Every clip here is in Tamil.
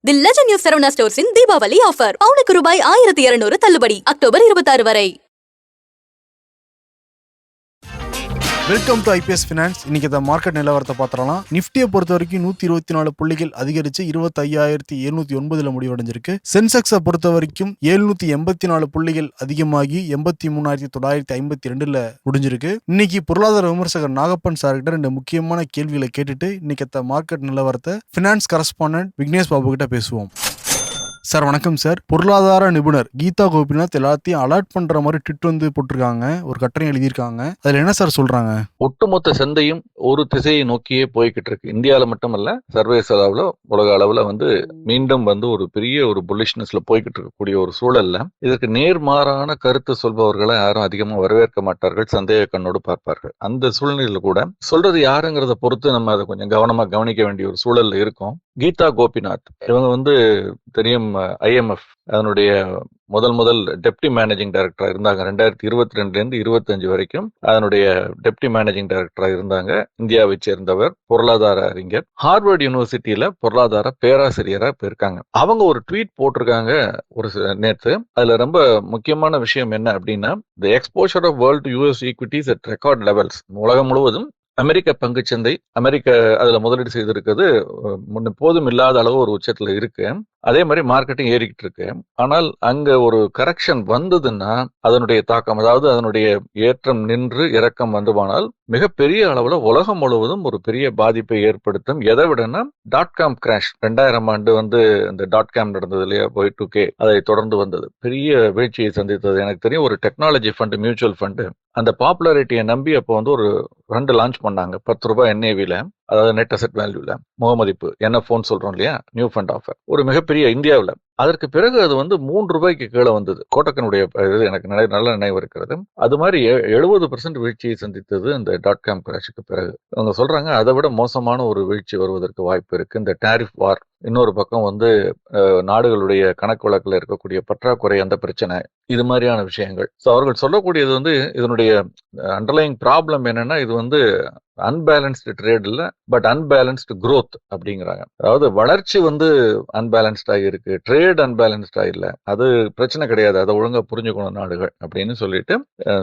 தி லெஜண்ட் நியூ சரவணா ஸ்டோர்ஸின் தீபாவளி ஆஃபர் பவுனுக்கு ரூபாய் ஆயிரத்தி இருநூறு தள்ளுபடி. அக்டோபர் இருபத்தாறு வரை. வெல்கம் டு ஐபிஎஸ் ஃபினான்ஸ் இன்னைக்கு இந்த மார்க்கெட் நிலவரத்தை பார்த்துடலாம். நிஃப்டியை பொறுத்த வரைக்கும் நூற்றி இருபத்தி நாலு புள்ளிகள் அதிகரிச்சு இருபத்தி ஐயாயிரத்தி எழுநூத்தி ஒன்பதுல முடிவடைஞ்சிருக்கு. சென்செக்ஸை பொறுத்த வரைக்கும் எழுநூத்தி எண்பத்தி நாலு புள்ளிகள் அதிகமாகி எண்பத்தி மூணாயிரத்தி தொள்ளாயிரத்தி ஐம்பத்தி ரெண்டுல முடிஞ்சிருக்கு. இன்னைக்கு பொருளாதார விமர்சகர் நாகப்பன் சார்கிட்ட ரெண்டு முக்கியமான கேள்விகளை கேட்டுட்டு இன்னைக்கு மார்க்கெட் நிலவரத்தை ஃபினான்ஸ் கரஸ்பாண்டன்ட் விக்னேஷ் பாபு கிட்ட பேசுவோம். சார் வணக்கம் சார். பொருளாதார நிபுணர் கீதா கோபிநாத் எல்லாத்தையும் அலர்ட் பண்ற மாதிரி ட்விட் வந்து போட்டிருக்காங்க. ஒரு கட்டணம் எழுதியிருக்காங்க. அதுல என்ன சார் சொல்றாங்க? ஒட்டுமொத்த சந்தையும் ஒரு திசையை நோக்கியே போய்கிட்டு இருக்கு. இந்தியாவில் மட்டுமல்ல சர்வதேச அளவுல உலக அளவுல வந்து மீண்டும் வந்து ஒரு பெரிய ஒரு புல்லிஷ்னஸ்ல போய்கிட்டு இருக்கக்கூடிய ஒரு சூழல்ல இதற்கு நேர்மாறான கருத்து சொல்பவர்களை யாரும் அதிகமாக வரவேற்க மாட்டார்கள் சந்தேக கண்ணோடு பார்ப்பார்கள். அந்த சூழ்நிலையில கூட சொல்றது யாருங்கிறத பொறுத்து நம்ம அதை கொஞ்சம் கவனமா கவனிக்க வேண்டிய ஒரு சூழல்ல இருக்கோம். கீதா கோபிநாத் இவங்க வந்து தெரியும் ஐஎம்எஃப் அதனுடைய முதல் முதல் டெப்டி மேனேஜிங் டைரக்டராக இருந்தாங்க. ரெண்டாயிரத்தி இருபத்தி ரெண்டுலேருந்து இருபத்தஞ்சு வரைக்கும் அதனுடைய டெப்டி மேனேஜிங் டைரக்டராக இருந்தாங்க. இந்தியாவை சேர்ந்தவர் பொருளாதார அறிஞர். ஹார்வர்ட் யூனிவர்சிட்டியில பொருளாதார பேராசிரியராக போயிருக்காங்க. இருக்காங்க அவங்க ஒரு ட்வீட் போட்டிருக்காங்க ஒரு நேற்று நேத்து. அதுல ரொம்ப முக்கியமான விஷயம் என்ன அப்படின்னா the exposure of world US equities at record levels உலகம் முழுவதும் அமெரிக்க பங்குச்சந்தை அமெரிக்க அதில் முதலீடு செய்திருக்கிறது முன்ன போதும் இல்லாத அளவு ஒரு உச்சத்தில் இருக்கு. அதே மாதிரி மார்க்கெட்டிங் ஏறிக்கிட்டு இருக்கு ஆனால் அங்க ஒரு கரெக்ஷன் வந்ததுன்னா அதனுடைய தாக்கம் அதாவது அதனுடைய ஏற்றம் நின்று இறக்கம் வந்துமானால் மிகப்பெரிய அளவுல உலகம் முழுவதும் ஒரு பெரிய பாதிப்பை ஏற்படுத்தும். எதை விடனா டாட் காம் கிராஷ் ரெண்டாயிரம் ஆண்டு வந்து இந்த டாட் காம் நடந்தது இல்லையா? போய் டூ கே அதை தொடர்ந்து வந்தது. பெரிய வீழ்ச்சியை சந்தித்தது. எனக்கு தெரியும் ஒரு டெக்னாலஜி ஃபண்டு மியூச்சுவல் ஃபண்டு அந்த பாப்புலாரிட்டியை நம்பி அப்போ வந்து ஒரு ரெண்டு லான்ச் பண்ணாங்க. பத்து ரூபாய் என்ஏவியில் அதாவது நெட் அசெட் வேல்யூவில் முகமதிப்பு என்ன ஃபோன் சொல்றோம் இல்லையா? நியூ ஃபண்ட் ஆஃபர் ஒரு மிகப்பெரிய இந்தியாவில் அதற்கு பிறகு அது வந்து மூன்று ரூபாய்க்கு கீழே வந்தது. கோட்டக்கனுடைய இது எனக்கு நல்ல நினைவு இருக்கிறது. அது மாதிரி எழுபது பர்சன்ட் வீழ்ச்சியை சந்தித்தது இந்த டாட் காம் கிராஷுக்கு பிறகு. அவங்க சொல்றாங்க அதை விட மோசமான ஒரு வீழ்ச்சி வருவதற்கு வாய்ப்பு இருக்கு. இந்த டேரிஃப் வார் இன்னொரு பக்கம் வந்து நாடுகளுடைய கணக்கு வழக்கில் இருக்கக்கூடிய பற்றாக்குறை அந்த பிரச்சனை இது மாதிரியான விஷயங்கள். ஸோ அவர்கள் சொல்லக்கூடியது வந்து இதனுடைய அண்டர்லைங் ப்ராப்ளம் என்னன்னா இது வந்து அன்பேலன்ஸ்டு ட்ரேட் இல்லை பட் அன்பேலன்ஸ்டு க்ரோத் அப்படிங்கிறாங்க. அதாவது வளர்ச்சி வந்து அன்பேலன்ஸ்டாக இருக்கு. ட்ரேட் அன்பேலன்ஸ்டா இல்லை. அது பிரச்சனை கிடையாது. அதை ஒழுங்கா புரிஞ்சுக்கணும் நாடுகள் அப்படின்னு சொல்லிட்டு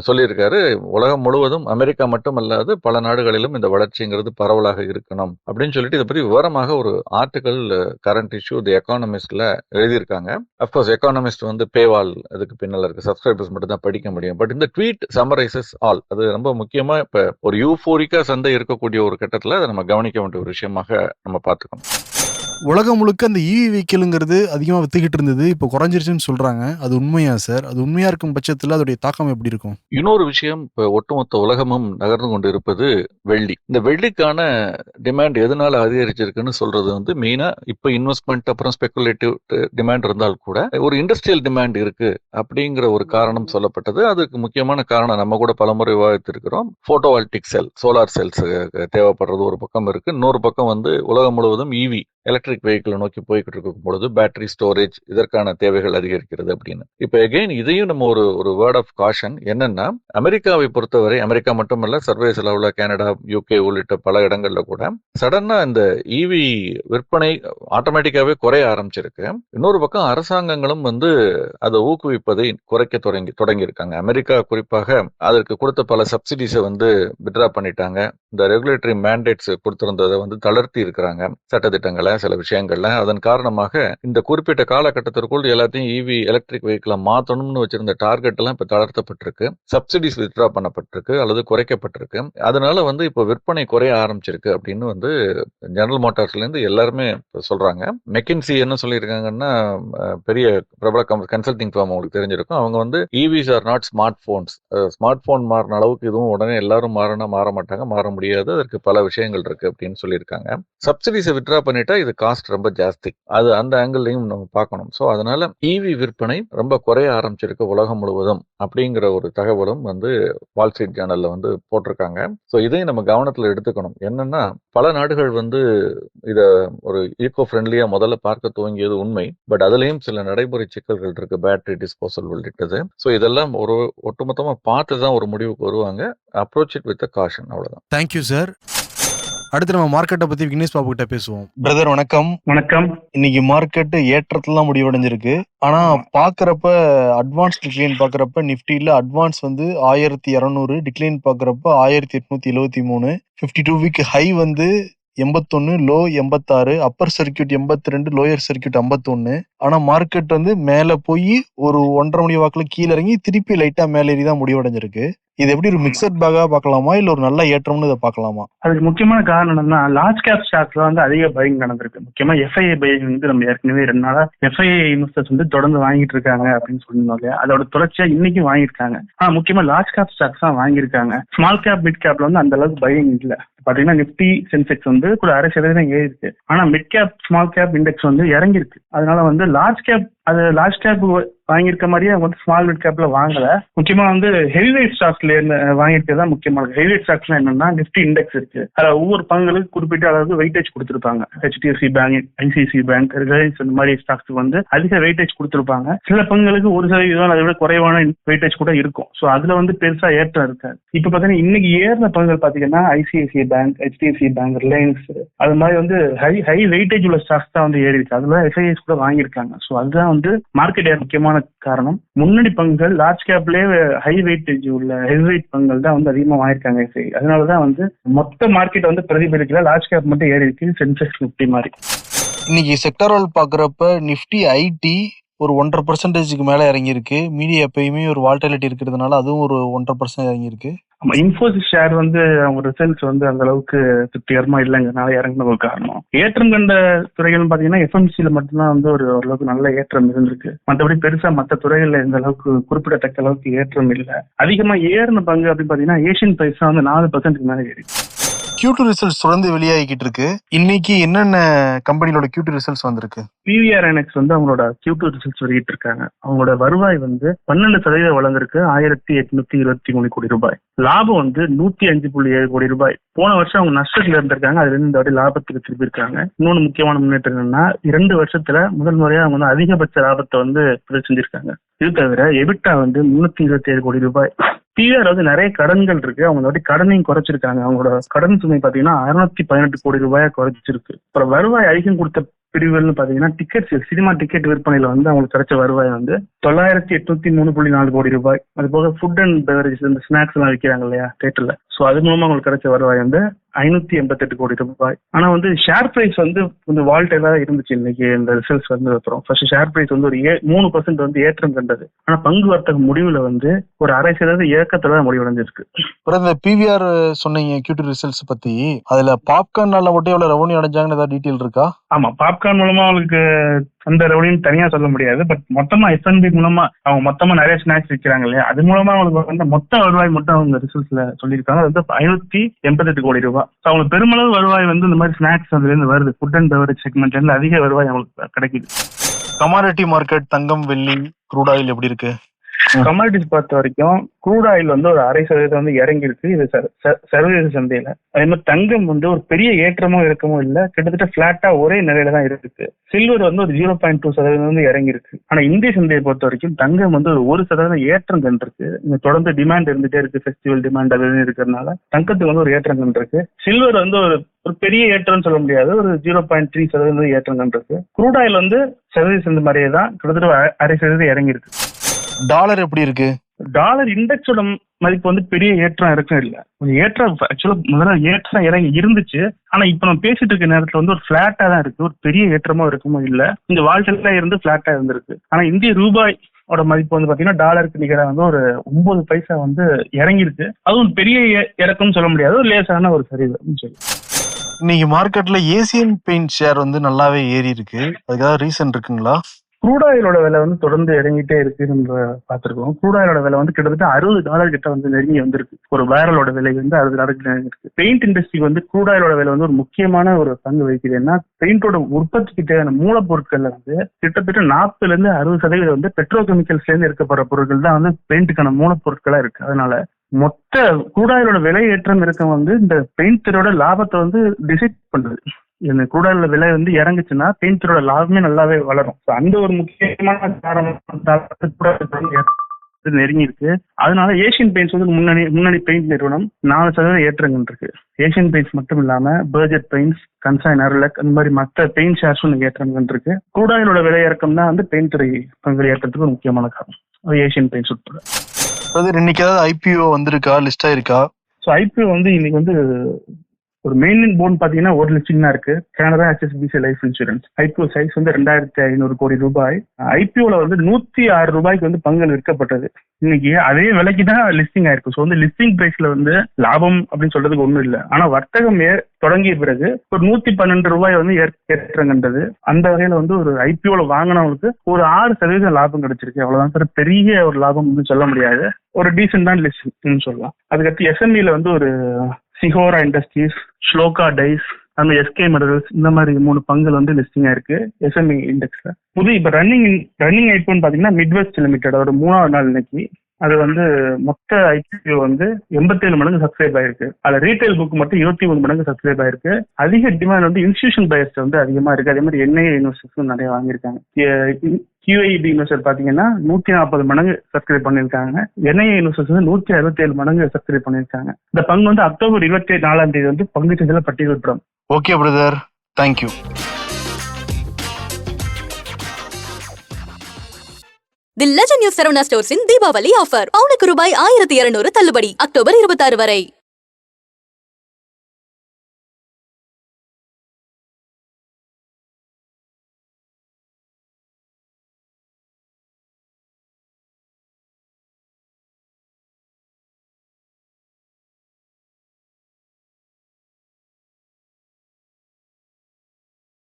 சொல்லியிருக்காரு. உலகம் முழுவதும் அமெரிக்கா மட்டும் அல்லாது பல நாடுகளிலும் இந்த வளர்ச்சிங்கிறது பரவலாக இருக்கணும் அப்படின்னு சொல்லிட்டு இதை பற்றி விவரமாக ஒரு ஆர்டிகல் கரண்ட் இஷ்யூ தி எக்கானமிஸ்ட்ல எழுதியிருக்காங்க. அப்கோர்ஸ் எக்கானமிஸ்ட் வந்து பேவால் அதுக்கு பின்னால் இருக்கு. சப்ஸ்கிரைபர்ஸ் மட்டும் தான் படிக்க முடியும். பட் இந்த ட்வீட் சமரைசஸ் ஆல் அது ரொம்ப முக்கியமா இப்ப ஒரு யூஃபோரிக்கா சந்தை இருக்கக்கூடிய ஒரு கட்டத்துல அதை நம்ம கவனிக்க வேண்டிய ஒரு விஷயமாக நம்ம பார்த்துக்கணும். உலகம் முழுக்க அந்த இவி வெஹிக்கிளுங்கிறது அதிகமாக வித்துக்கிட்டு இருந்தது. இப்போ குறைஞ்சிருச்சுன்னு சொல்கிறாங்க அது உண்மையா சார்? அது உண்மையாக இருக்கும் பட்சத்தில் அதோடைய தாக்கம் எப்படி இருக்கும்? இன்னொரு விஷயம் இப்போ ஒட்டுமொத்த உலகமும் நகர்ந்து கொண்டு இருப்பது வெள்ளி. இந்த வெள்ளிக்கான டிமாண்ட் எதனால அதிகரிச்சிருக்குன்னு சொல்றது வந்து மெயினாக இப்போ இன்வெஸ்ட்மெண்ட் அப்புறம் ஸ்பெகுலேட்டிவ் டிமாண்ட் இருந்தால் கூட ஒரு இண்டஸ்ட்ரியல் டிமாண்ட் இருக்கு அப்படிங்கிற ஒரு காரணம் சொல்லப்பட்டது. அதுக்கு முக்கியமான காரணம் நம்ம கூட பலமுறை விவாதித்திருக்கிறோம். போட்டோவால்டிக் செல் சோலார் செல்ஸ் தேவைப்படுறது ஒரு பக்கம் இருக்கு. இன்னொரு பக்கம் வந்து உலகம் முழுவதும் இவி எலக்ட்ரிக் வெஹிக்கிளை நோக்கி போய்கிட்டு இருக்கும் பொழுது பேட்டரி ஸ்டோரேஜ் இதற்கான தேவைகள் அதிகரிக்கிறது அப்படின்னு. இப்போ எகெயின் இதையும் நம்ம ஒரு ஒரு வேர்ட் ஆஃப் காஷன் என்னன்னா அமெரிக்காவை பொறுத்தவரை அமெரிக்கா மட்டுமல்ல சர்வதேச அளவில் கனடா யூகே உள்ளிட்ட பல இடங்கள்ல கூட சடனா இந்த இவி விற்பனை ஆட்டோமேட்டிக்காவே குறைய ஆரம்பிச்சிருக்கு. இன்னொரு பக்கம் அரசாங்கங்களும் வந்து அதை ஊக்குவிப்பதை குறைக்க தொடங்கி தொடங்கியிருக்காங்க. அமெரிக்கா குறிப்பாக அதற்கு கொடுத்த பல சப்சிடிஸை வந்து விட்ரா பண்ணிட்டாங்க. இந்த ரெகுலேட்டரி மேண்டேட்ஸ் கொடுத்திருந்ததை வந்து தளர்த்தி இருக்கிறாங்க சட்டத்திட்டங்களை. சில விஷயங்கள்ல. அதன் காரணமாக இந்த குறிப்பிட்ட காலகட்டத்திற்குள் எல்லாத்தையும் இவி எலக்ட்ரிக் வெஹிக்கிளை மாத்தணும்னு வச்சிருந்த டார்கெட் எல்லாம் இப்ப தளர்த்தப்பட்டிருக்கு. சப்சிடிஸ் வித்ரா பண்ணப்பட்டிருக்கு அல்லது குறைக்கப்பட்டிருக்கு. அதனால வந்து இப்போ விற்பனை குறைய ஆரம்பிச்சிருக்கு அப்படின்னு வந்து ஜெனரல் மோட்டார்ஸ்ல இருந்து எல்லாருமே சொல்றாங்க. மெக்கின்சி என்ன சொல்லியிருக்காங்கன்னா பெரிய பிரபல கன்சல்டிங் ஃபார்ம் உங்களுக்கு தெரிஞ்சிருக்கும். அவங்க வந்து EVs are not smartphones smartphone மாறின அளவுக்கு இதுவும் உடனே எல்லாரும் மாறினா மாற மாட்டாங்க மாற முடியாது. அதற்கு பல விஷயங்கள் இருக்கு அப்படின்னு சொல்லியிருக்காங்க. சப்சிடிஸை வித்ரா பண்ணிட்டா இது காஸ்ட் ரொம்ப ஜாஸ்தி. அது அந்த ஆங்கிள்லையும் நம்ம பார்க்கணும். ஸோ அதனால இவி விற்பனை ரொம்ப குறைய ஆரம்பிச்சிருக்கு உலகம் முழுவதும் அப்படிங்கிற ஒரு தகவலும் வந்து வால் ஸ்ட்ரீட் ஜேர்னல்ல வந்து போட்டிருக்காங்க. ஸோ இதையும் நம்ம கவனத்தில் எடுத்துக்கணும். என்னன்னா பல நாடுகள் வந்து இதை ஒரு ஈகோ ஃப்ரெண்ட்லியா முதல்ல பார்க்க துவங்கியது உண்மை. பட் அதுலயும் சில நடைமுறை சிக்கல்கள் இருக்கு. Battery disposal உள்ளிட்டது. ஸோ இதெல்லாம் ஒரு ஒட்டுமொத்தமாக பார்த்து தான் ஒரு முடிவுக்கு வருவாங்க. அப்ரோச் இட் வித் காஷன் அவ்வளோதான் தேங்க்யூ சார் அடுத்து நம்ம மார்க்கெட்டை பத்தி விக்னேஷ் பாபு கிட்ட பேசுவோம். பிரதர் வணக்கம். வணக்கம். இன்னைக்கு மார்க்கெட் ஏற்றத்துல தான் முடிவடைஞ்சிருக்கு. ஆனா பாக்குறப்ப அட்வான்ஸ் டிக்ளைன் பாக்குறப்ப நிப்டில அட்வான்ஸ் வந்து ஆயிரத்தி இரநூறு டிக்ளைன் பாக்குறப்ப ஆயிரத்தி எட்நூத்தி எழுவத்தி மூணு பிப்டி டூ வீக் ஹை வந்து எண்பத்தொன்னு லோ எண்பத்தாறு அப்பர் சர்க்கியூட் எண்பத்தி ரெண்டு லோயர் சர்க்கியூட் ஐம்பத்தொன்னு. ஆனா மார்க்கெட் வந்து மேல போய் ஒரு ஒன்றரை மணி வாக்குல கீழே இறங்கி திருப்பி லைட்டா மேல ஏறி தான் முடிவடைஞ்சிருக்கு. இது எப்படி ஒரு மிக்சட் பேக்கா பார்க்கலாமா? இல்ல ஒரு நல்ல ஏற்றம்னு இதை பார்க்கலாமா? அதுக்கு முக்கியமான காரணம் என்னன்னா லார்ஜ் கேப் ஸ்டாக்ஸ்ல வந்து அதிக பயிங் நடந்திருக்கு. முக்கியமா எஃப்ஐஏ பையிங் வந்து நம்ம ஏற்கனவே ரெண்டு நாளா எஃப்ஐஏ இன்வெஸ்டர்ஸ் வந்து தொடர்ந்து வாங்கிட்டு இருக்காங்க அப்படின்னு சொல்லியிருந்தோம் இல்லையா? அதோட தொடர்ச்சியா இன்னைக்கும் வாங்கியிருக்காங்க. ஆனா முக்கியமா லார்ஜ் கேப் ஸ்டாக்ஸ் தான் வாங்கியிருக்காங்க. ஸ்மால் கேப் மிட் கேப்ல வந்து அந்த அளவுக்கு பையிங் இல்ல. பாத்தீங்கன்னா நிப்டி சென்செக்ஸ் வந்து கூட அரை சதவீதம் ஏறிருக்கு ஆனா mid cap small cap index வந்து இறங்கிருக்கு அதனால வந்து லார்ஜ் கேப் அது லார்ஜ் கேப் வாங்கியிருக்க மாதிரியே அவங்க வந்து ஸ்மால் மிட் கேப்ல வாங்கல. முக்கியமா வந்து ஹெவி வெயிட் ஸ்டாக்ஸ்ல வாங்கியிருக்கிறது தான் முக்கியமானது ஹெவி வெயிட் ஸ்டாக்ஸ்ல என்னன்னா நிப்டி இண்டெக்ஸ் இருக்கு. அதுல ஒவ்வொரு பங்குகளுக்கு குறிப்பிட்ட அளவுக்கு வெயிட்டேஜ் கொடுத்துருப்பாங்க. HDFC bank ICC bank Reliance இந்த மாதிரி ஸ்டாக்ஸ்க்கு வந்து அதிக வெயிட்டேஜ் கொடுத்துருப்பாங்க. சில பங்குகளுக்கு ஒரு சதவீதம் அதை விட குறைவான வெயிட்டேஜ் கூட இருக்கும். ஸோ அதுல வந்து பெருசா ஏற்றம் இருக்காது. இப்ப பாத்தீங்கன்னா இன்னைக்கு ஏறின பங்குகள் பாத்தீங்கன்னா ICICI bank HDFC bank Reliance அது மாதிரி வந்து ஹை ஹை வெயிட்டேஜ் உள்ள ஸ்டாக்ஸ் தான் வந்து ஏறி இருக்கு அதுல எஸ்ஐஎஸ் கூட வாங்கியிருக்காங்க. ஸோ அதுதான் வந்து மார்க்கெட் ஏற முக்கியமான காரணம். முன்னணி பங்குகள் லார்ஜ் கேப்லயே ஹை வெயிட்டேஜ் உள்ள ஹெவி வெயிட் பங்குகள் தான் வந்து அதிகமா வாங்கியிருக்காங்க எஃப்ஐ அதனாலதான் வந்து மொத்த மார்க்கெட் வந்து பிரதிபலிக்கல. லார்ஜ் கேப் மட்டும் ஏறி இருக்கு. சென்செக்ஸ் நிப்டி மாதிரி இன்னைக்கு செக்டரல் பாக்குறப்ப நிஃப்டி ஐடி ஒரு ஒன்றரை பர்சன்டேஜுக்கு மேல இறங்கியிருக்கு. மீடியா எப்பயுமே ஒரு வால்டாலிட்டி இருக்கிறதுனால அதுவும் ஒரு ஒன்றரை பர்சன்ட் இறங்கியிருக்கு. இன்ஃபோசிஸ் ஷேர் வந்து அவங்க ரிசல்ட்ஸ் வந்து அந்த அளவுக்கு திருப்திகரமா இல்லைங்கிறனால இறங்கின ஒரு காரணம். ஏற்றம் கண்ட துறைகள்னு பாத்தீங்கன்னா எஃப்எம்சியில மட்டும்தான் வந்து ஒரு ஓரளவுக்கு நல்ல ஏற்றம் இருந்திருக்கு. மற்றபடி பெருசா மற்ற துறைகள்ல இந்த அளவுக்கு குறிப்பிடத்தக்க அளவுக்கு ஏற்றம் இல்லை. அதிகமா ஏறின பங்கு அப்படின்னு பாத்தீங்கன்னா ஏஷியன் பிரைஸ் வந்து நாலு பர்சன்ட்க்கு மேலே ஏறி Q2 ரிசல்ட்ஸ் தொடர்ந்து வெளியாகிக்கிட்டு இருக்கு இன்னைக்கு என்னென்ன கம்பெனியோட Q2 ரிசல்ட்ஸ் வந்திருக்கு? பிவிஆர் என்எக்ஸ் வந்து அவங்களோட Q2 ரிசல்ட்ஸ் வெளியிட்டு இருக்காங்க அவங்களோட வருவாய் வந்து பன்னெண்டு சதவீதம் வளர்ந்துருக்கு. ஆயிரத்தி எட்நூத்தி இருபத்தி மூணு கோடி ரூபாய். லாபம் வந்து நூத்தி அஞ்சு புள்ளி ஏழு கோடி ரூபாய். போன வருஷம் அவங்க நஷ்டத்துல இருந்திருக்காங்க. அதுல இருந்து இந்த வாட்டி லாபத்துக்கு திருப்பி இருக்காங்க இன்னொன்னு முக்கியமான முன்னேற்றம் என்னன்னா இரண்டு வருஷத்துல முதல் முறையா அவங்க வந்து அதிகபட்ச லாபத்தை வந்து செஞ்சிருக்காங்க இது தவிர எபிட்டா வந்து முன்னூத்தி இருபத்தி ஏழு கோடி ரூபாய். பிஆர் வந்து நிறைய கடன்கள் இருக்கு. அவங்க வந்து வாட்டி கடனையும் குறைச்சிருக்காங்க. அவங்களோட கடன் சுமை பாத்தீங்கன்னா அறுநூத்தி பதினெட்டு கோடி ரூபாயா குறைச்சிருக்கு. அப்புறம் வருவாய் அதிகம் கொடுத்த பிரிவுகள்னு பாத்தீங்கன்னா டிக்கெட் சினிமா டிக்கெட் விற்பனையில வந்து அவங்களுக்கு கிடைச்ச வருவாய் வந்து தொள்ளாயிரத்தி எட்நூத்தி மூணு புள்ளி நாலு கோடி ரூபாய். அது போக ஃபுட் அண்ட் பெவரேஜ் இந்த ஸ்நாக்ஸ் எல்லாம் விற்கிறாங்க இல்லையா தேட்டர்ல சோ அது மூலமா அவங்களுக்கு கிடைச்ச வருவாய் வந்து ஐநூத்தி எண்பத்தெட்டு கோடி ரூபாய். ஆனா வந்து ஷேர் பிரைஸ் வந்து கொஞ்சம் வால்டேலா இருந்துச்சு இன்னைக்கு. இந்த ரிசல்ட்ஸ் வந்து அப்புறம். ஃபர்ஸ்ட் ஷேர் பிரைஸ் வந்து ஒரு ஏ- மூணு பர்சன்ட் வந்து ஏற்றம் கண்டது. ஆனா பங்கு வர்த்தக முடிவுல வந்து ஒரு அரை சதவீத இயக்கத்துல தான் முடிவடைஞ்சிருக்கு. இந்த பிவிஆர் சொன்னீங்க Q2 ரிசல்ட்ஸ் பத்தி. அதுல பாப்கார்னால மட்டும் எவ்வளவு ரெவன்யூ அடைஞ்சாங்கன்னு ஏதாவது டீட்டெயில் இருக்கா? ஆமா பாப்கார்ன் மூலமா அவங்களுக்கு அந்த ரெவன்யூ தனியா சொல்ல முடியாது. பட் மொத்தமா எஸ்என்பி மூலமா அவங்க மொத்தமா நிறைய ஸ்நாக்ஸ் விற்கிறாங்க இல்லையா? அது மூலமா அவங்களுக்கு வந்து மொத்த வருவாய் மட்டும் அவங்க ரிசல்ட்ஸ்ல சொல்லியிருக்காங்க. அது வந்து ஐநூத்தி எண்பத்தெட்டு கோடி ரூபாய். ஸோ அவங்களுக்கு பெருமளவு வருவாய் வந்து இந்த மாதிரி ஸ்நாக்ஸ் அதுல இருந்து வருது ஃபுட் அண்ட் பெவரேஜ் செக்மெண்ட்ல இருந்து அதிக வருவாய் அவங்களுக்கு கிடைக்குது. கமாடிட்டி மார்க்கெட் தங்கம் வெள்ளி குரூட் ஆயில் எப்படி இருக்கு? கமாடிட்டிஸ் பொறுத்த வரைக்கும் குரூட் ஆயில் வந்து ஒரு அரை சதவீதம் வந்து இறங்கி இருக்கு இது சர்வதேச சந்தையில. அதே மாதிரி தங்கம் வந்து ஒரு பெரிய ஏற்றமோ இறக்கமோ இல்ல கிட்டத்தட்ட பிளாட்டா ஒரே நிலையில தான் இருக்கு. சில்வர் வந்து ஒரு ஜீரோ பாயிண்ட் டூ சதவீதம் வந்து இறங்கி இருக்கு ஆனா இந்திய சந்தையை பொறுத்த வரைக்கும் தங்கம் வந்து ஒரு ஒரு சதவீதம் ஏற்றம் கண்டிருக்கு இங்க தொடர்ந்து டிமாண்ட் இருந்துட்டே இருக்கு. ஃபெஸ்டிவல் டிமாண்ட் அது இருக்கிறதுனால தங்கத்துக்கு வந்து ஒரு ஏற்றம் கண்டிருக்கு சில்வர் வந்து ஒரு ஒரு பெரிய ஏற்றம்னு சொல்ல முடியாது. ஒரு ஜீரோ பாயிண்ட் த்ரீ சதவீதம் ஏற்றம் கண்டிருக்கு குரூட் ஆயில் வந்து சதவீதம் சந்தை மாதிரியே தான். கிட்டத்தட்ட அரை- சதவீதம் இறங்கிருக்கு டாலர் எப்படி இருக்கு? டாலர் இண்டெக்ஸோட மதிப்பு வந்து பெரிய ஏற்றம் இறக்கம் இல்ல. கொஞ்சம் ஏற்றம் ஆக்சுவலா முதல்ல ஏற்றம் இறங்கி இருந்துச்சு. ஆனா இப்ப நம்ம பேசிட்டு இருக்க நேரத்துல வந்து ஒரு பிளாட்டா தான் இருக்கு. ஒரு பெரிய ஏற்றமோ இருக்கமோ இல்ல. இந்த வாழ்க்கையில இருந்து பிளாட்டா இருந்திருக்கு. ஆனா இந்திய ரூபாய் ஓட மதிப்பு வந்து பாத்தீங்கன்னா டாலருக்கு நிகரா வந்து ஒரு ஒன்பது பைசா வந்து இறங்கிருக்கு அதுவும் பெரிய இறக்கம்னு சொல்ல முடியாது. ஒரு லேசான ஒரு சரிவு. சொல்லி இன்னைக்கு மார்க்கெட்ல ஏசியன் பெயிண்ட் ஷேர் வந்து நல்லாவே ஏறி இருக்கு. அதுக்கு ஏதாவது ரீசன் இருக்குங்களா? க்ரூட் ஆயிலோட விலை வந்து தொடர்ந்து இறங்கிட்டே இருக்கு நம்ம பார்த்திருக்கோம். க்ரூட் ஆயிலோட விலை வந்து கிட்டத்தட்ட அறுபது டாலர் கிட்ட வந்து நெருங்கி வந்திருக்கு. ஒரு பேரலோட விலை வந்து அறுபது டாலர் கிட்ட நெருங்கி இருக்கு பெயிண்ட் இண்டஸ்ட்ரி வந்து க்ரூட் ஆயிலோட விலை வந்து ஒரு முக்கியமான ஒரு பங்கு வகிக்குது. ஏன்னா பெயிண்டோட உற்பத்திக்கு தேவையான மூலப்பொருட்கள்ல வந்து கிட்டத்தட்ட நாற்பதுல இருந்து அறுபது சதவீதம் வந்து பெட்ரோகெமிக்கல்ஸ்ல இருந்து இருக்கப்படுற பொருட்கள் தான் வந்து பெயிண்ட்டுக்கான மூலப்பொருட்களா இருக்கு அதனால மொத்த கூடாயிலோட விலை ஏற்றம் இருக்க வந்து இந்த பெயிண்ட் துறையோட லாபத்தை வந்து டிசைட் பண்றது. இந்த கூடாயில விலை வந்து இறங்குச்சுன்னா பெயிண்ட் துறையோட லாபமே நல்லாவே வளரும். So அந்த ஒரு முக்கியமான காரணம் கூட நெருங்கி இருக்கு அதனால ஏசியன் பெயிண்ட்ஸ் வந்து முன்னணி முன்னணி பெயிண்ட் நிறுவனம் நாலு சதவீதம் ஏற்றங்கள் இருக்கு. ஏசியன் பெயிண்ட்ஸ் மட்டும் இல்லாம பர்ஜெட் பெயிண்ட்ஸ் கன்சைனர் லக் அந்த மாதிரி மற்ற பெயிண்ட் ஷேர்ஸும் ஏற்றங்கள் இருக்கு. கூடாயிலோட விலை இறக்கம் தான் வந்து பெயிண்ட் துறை பங்கு ஏற்றத்துக்கு ஒரு முக்கியமான காரணம். அது ஏசியன் பெயிண்ட்ஸ் உட்பட. இன்னைக்கு ஏதாவது ஐபிஓ வந்திருக்கா? லிஸ்ட் ஆயிருக்கா ஸோ ஐபிஓ வந்து இன்னைக்கு வந்து ஒரு மெயின் போன் பாத்தீங்கன்னா ஒரு லிஸ்டிங் தான் இருக்கு. Canara HSBC life insurance IPO size வந்து ரெண்டாயிரத்தி ஐநூறு கோடி ரூபாய். ஐபிஓல வந்து நூத்தி ஆறு ரூபாய்க்கு வந்து பங்கு விற்கப்பட்டது. இன்னைக்கு அதே விலைக்கு தான் லிஸ்டிங் ஆயிருக்கு. ஸோ வந்து லிஸ்டிங் பிரைஸ்ல வந்து லாபம் அப்படின்னு சொல்றதுக்கு ஒண்ணும் இல்லை. ஆனா வர்த்தகம் ஏ- தொடங்கிய பிறகு ஒரு நூத்தி பன்னெண்டு ரூபாய் வந்து ஏற்றங்கன்றது அந்த வகையில வந்து ஒரு ஐபிஓல வாங்கினவங்களுக்கு ஒரு ஆறு சதவீதம் லாபம் கிடைச்சிருக்கு. அவ்வளவுதான். சார் பெரிய ஒரு லாபம் சொல்ல முடியாது. ஒரு டீசென்டான லிஸ்டிங் சொல்லலாம். அதுக்கடுத்து எஸ்எம்இல வந்து ஒரு சிஹோரா இண்டஸ்ட்ரீஸ் ஸ்லோகா டைஸ் அந்த எஸ்கே மெடல்ஸ் இந்த மாதிரி மூணு பங்குகள் வந்து லிஸ்டிங்கா இருக்கு எஸ்எம்இ இண்டெக்ஸ்ல புது இப்ப ரன்னிங் ரன்னிங் ஐபிஓன்னு பாத்தீங்கன்னா மிட்வெஸ்ட் லிமிடெட் ஒரு மூணாவது நாள் இன்னைக்கு. அது வந்து மொத்த ஐபிஓ வந்து எண்பத்தேழு மடங்கு சப்ஸ்கிரைப் ஆயிருக்கு. அதுல ரீட்டைல் புக் மட்டும் இருபத்தி மூணு மடங்கு சப்ஸ்கிரைப் ஆயிருக்கு. அதிக டிமாண்ட் வந்து இன்ஸ்டியூஷன் பயர்ஸ் வந்து அதிகமா இருக்கு. அதே மாதிரி என்ஐஏ யூனிவர்சிட்டிஸ் நிறைய வாங்கியிருக்காங்க. கியூஐபி இன்வெஸ்டர் பாத்தீங்கன்னா நூத்தி நாற்பது மடங்கு சப்ஸ்கிரைப் பண்ணிருக்காங்க என்ஐஏ இன்வெஸ்டர்ஸ் வந்து நூத்தி அறுபத்தி ஏழு மடங்கு சப்ஸ்கிரைப் பண்ணிருக்காங்க இந்த பங்கு வந்து அக்டோபர் இருபத்தி நாலாம் தேதி வந்து பங்கு சந்தையில பட்டியலிடப்படும் okay brother thank you the legend news Saravana ஸ்டோர்ஸின் Deepavali offer பவுனுக்கு ரூபாய் ஆயிரத்தி இருநூறு தள்ளுபடி. அக்டோபர் இருபத்தாறு வரை.